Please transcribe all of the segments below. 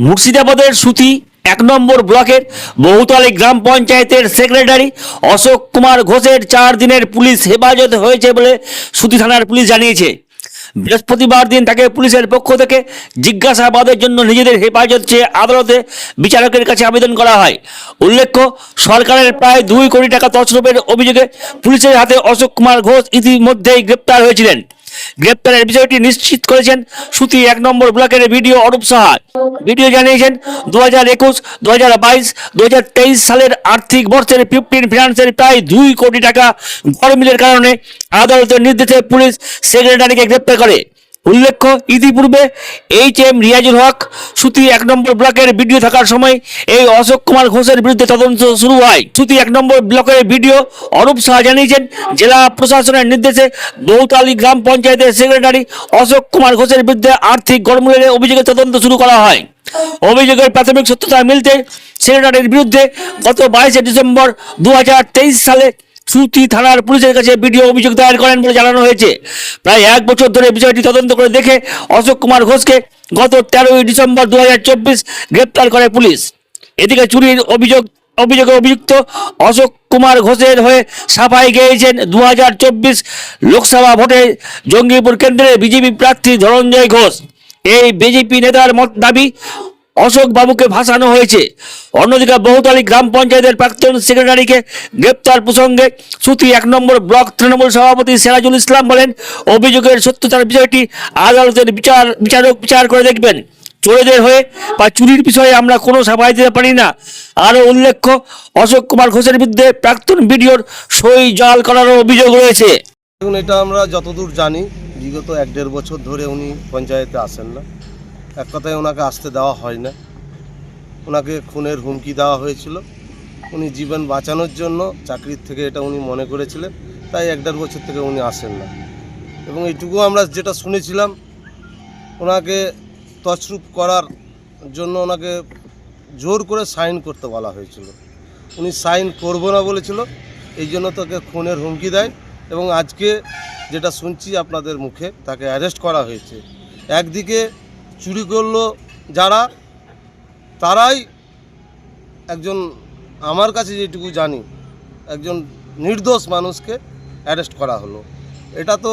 মুর্শিদাবাদের সুতি এক নম্বর ব্লকের বহুতলী গ্রাম পঞ্চায়েতের সেক্রেটারি অশোক কুমার ঘোষের চার দিনের পুলিশ হেফাজত হয়েছে বলে সুতি থানার পুলিশ জানিয়েছে। বৃহস্পতিবার দিন তাকে পুলিশের পক্ষ থেকে জিজ্ঞাসাবাদের জন্য নিজেদের হেফাজত চেয়ে আদালতে বিচারকের কাছে আবেদন করা হয়। উল্লেখ্য, সরকারের প্রায় দুই কোটি টাকা তছরূপের অভিযোগে পুলিশের হাতে অশোক কুমার ঘোষ ইতিমধ্যেই গ্রেপ্তার হয়েছিলেন। গ্রেপ্তারের বিষয়টি নিশ্চিত করেছেন সুতি এক নম্বর ব্লকের ভিডিও অরূপ সাহা। ভিডিও জানিয়েছেন দু হাজার একুশ দু হাজার বাইশ দু হাজার তেইশ সালের আর্থিক বর্ষের ফিফটিন ফিনান্সের প্রায় দুই কোটি টাকা গরমিলের কারণে আদালতের নির্দেশে পুলিশ সেক্রেটারিকে গ্রেপ্তার করে। উল্লেখ্য, ইতিপূর্বে এইচ এম রিয়াজুল হক সুতি এক নম্বর ব্লকের ভিডিও থাকার সময় এই অশোক কুমার ঘোষের বিরুদ্ধে তদন্ত শুরু হয়। সুতি এক নম্বর ব্লকের ভিডিও অরূপ শাহ জানিয়েছেন, জেলা প্রশাসনের নির্দেশে বৌতালি গ্রাম পঞ্চায়েতের সেক্রেটারি অশোক কুমার ঘোষের বিরুদ্ধে আর্থিক গড়মূলের অভিযোগে তদন্ত শুরু করা হয়। অভিযোগের প্রাথমিক সত্যতা মিলতে সেক্রেটারির বিরুদ্ধে গত বাইশে ডিসেম্বর দু হাজার তেইশ সালে সুতি থানার পুলিশের কাছে ভিডিও অভিযোগ দায়ের করেন বলে জানানো হয়েছে। প্রায় এক বছর ধরে বিষয়টি তদন্ত করে দেখে অশোক কুমার ঘোষকে গত তেরোই ডিসেম্বর দু গ্রেপ্তার করে পুলিশ। এদিকে চুরির অভিযোগ, অভিযোগে অভিযুক্ত অশোক কুমার ঘোষের হয়ে সাফাই গেয়েছেন দু হাজার চব্বিশ লোকসভা ভোটে জঙ্গিপুর কেন্দ্রে বিজেপি প্রার্থী ধনঞ্জয় ঘোষ। এই বিজেপি নেতার মত দাবি অশোক বাবুকে ভাসানো হয়েছে। অন্যদিকে বহুতলী গ্রাম পঞ্চায়েতের প্রাক্তন সেক্রেটারিকে গ্রেপ্তার প্রসঙ্গে সুতি এক নম্বর ব্লক তৃণমূল সভাপতি সিরাজুল ইসলাম বলেন, অভিযোগের সত্যতার বিষয়টি আদালতের বিচার, বিচারক বিচার করে দেখবেন। চোরেদের হয়ে বা চুরির বিষয়ে আমরা কোনো সাফাই দিতে পারি না। আরও উল্লেখ্য, অশোক কুমার ঘোষের বিরুদ্ধে প্রাক্তন ভিডিওর সই জাল করারও অভিযোগ রয়েছে। এটা আমরা যতদূর জানি, বিগত এক দেড় বছর ধরে উনি পঞ্চায়েতে আসেন না। এক কথায় ওনাকে আসতে দেওয়া হয় না। ওনাকে খুনের হুমকি দেওয়া হয়েছিল। উনি জীবন বাঁচানোর জন্য চাকরির থেকে এটা উনি মনে করেছিলেন। তাই এক দেড় বছর থেকে উনি আসেন না। এবং এইটুকু আমরা যেটা শুনেছিলাম, ওনাকে তছরূপ করার জন্য ওনাকে জোর করে সাইন করতে বলা হয়েছিল। উনি সাইন করব না বলেছিল, এই জন্য তাকে খুনের হুমকি দেয় এবং আজকে যেটা শুনছি আপনাদের মুখে, তাকে অ্যারেস্ট করা হয়েছে। একদিকে চুরি করল যারা, তারাই একজন, আমার কাছে যেটুকু জানি, একজন নির্দোষ মানুষকে অ্যারেস্ট করা হলো। এটা তো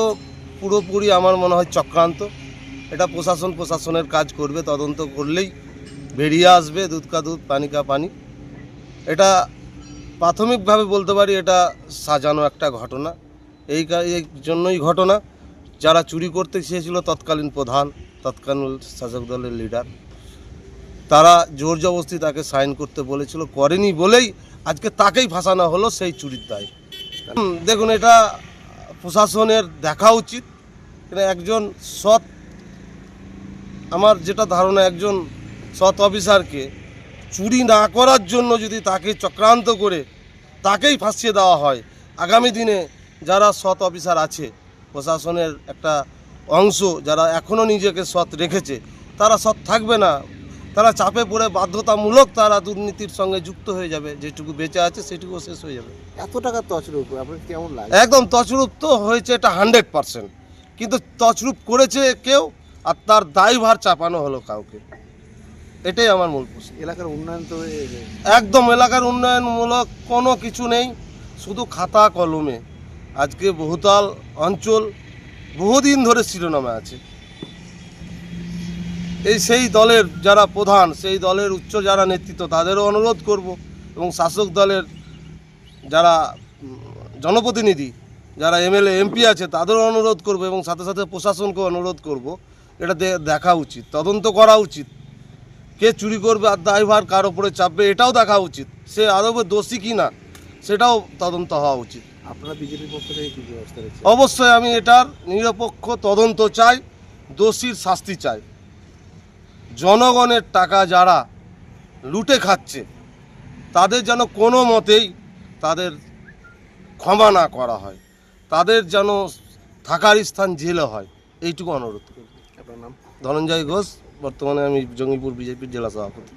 পুরোপুরি আমার মনে হয় চক্রান্ত। এটা প্রশাসন, প্রশাসনের কাজ করবে, তদন্ত করলেই বেরিয়ে আসবে, দুধ কা দুধ, পানি কা পানি। এটা প্রাথমিকভাবে বলতে পারি এটা সাজানো একটা ঘটনা। এই জন্যই ঘটনা। যারা চুরি করতে চেয়েছিল তৎকালীন প্রধান তৎকালীন শাসক দলের লিডার। তারা জোর জবস্তি তাকে সাইন করতে বলেছিল, করেনি বলেই আজকে তাকেই ফাঁসানো হলো সেই চুরির দায়। দেখুন, এটা প্রশাসনের দেখা উচিত। একজন সৎ, আমার যেটা ধারণা, একজন সৎ অফিসারকে চুরি না করার জন্য যদি তাকে চক্রান্ত করে তাকেই ফাঁসিয়ে দেওয়া হয়, আগামী দিনে যারা সৎ অফিসার আছে, প্রশাসনের একটা অংশ যারা এখনও নিজেকে সৎ রেখেছে তারা সৎ থাকবে না। তারা চাপে পড়ে বাধ্যতামূলক তারা দুর্নীতির সঙ্গে যুক্ত হয়ে যাবে। যেটুকু বেঁচে আছে সেটুকু শেষ হয়ে যাবে। এত টাকা তছরূপ আপনার কেমন লাগে? একদম তছরূপ তো হয়েছে এটা হান্ড্রেড পারসেন্ট। কিন্তু তছরূপ করেছে কেউ আর তার দায়ভার চাপানো হলো কাউকে। এটাই আমার মূল প্রশ্ন। এলাকার উন্নয়ন তো একদম এলাকার উন্নয়নমূলক কোনো কিছু নেই। শুধু খাতা কলমে। আজকে বহুতাল অঞ্চল বহুদিন ধরে শিরোনামে আছে। এই সেই দলের যারা প্রধান, সেই দলের উচ্চ যারা নেতৃত্ব, তাদেরও অনুরোধ করব এবং শাসক দলের যারা জনপ্রতিনিধি, যারা এমএলএ, এমপি আছে, তাদেরও অনুরোধ করব এবং সাথে সাথে প্রশাসনকে অনুরোধ করব। এটা দেখা উচিত, তদন্ত করা উচিত। কে চুরি করবে আর দায়ভার কার ওপরে চাপবে, এটাও দেখা উচিত। সে আদবে দোষী কি না সেটাও তদন্ত হওয়া উচিত। অবশ্যই আমি এটার নিরপেক্ষ তদন্ত চাই দোষীর শাস্তি চাই। জনগণের টাকা যারা লুটে খাচ্ছে তাদের যেন কোনো মতেই তাদের ক্ষমা না করা হয় তাদের যেন থাকার স্থান জেলে হয় এইটুকু অনুরোধ করি। আপনার নাম? ধনঞ্জয় ঘোষ বর্তমানে আমি জঙ্গিপুর বিজেপির জেলা সভাপতি।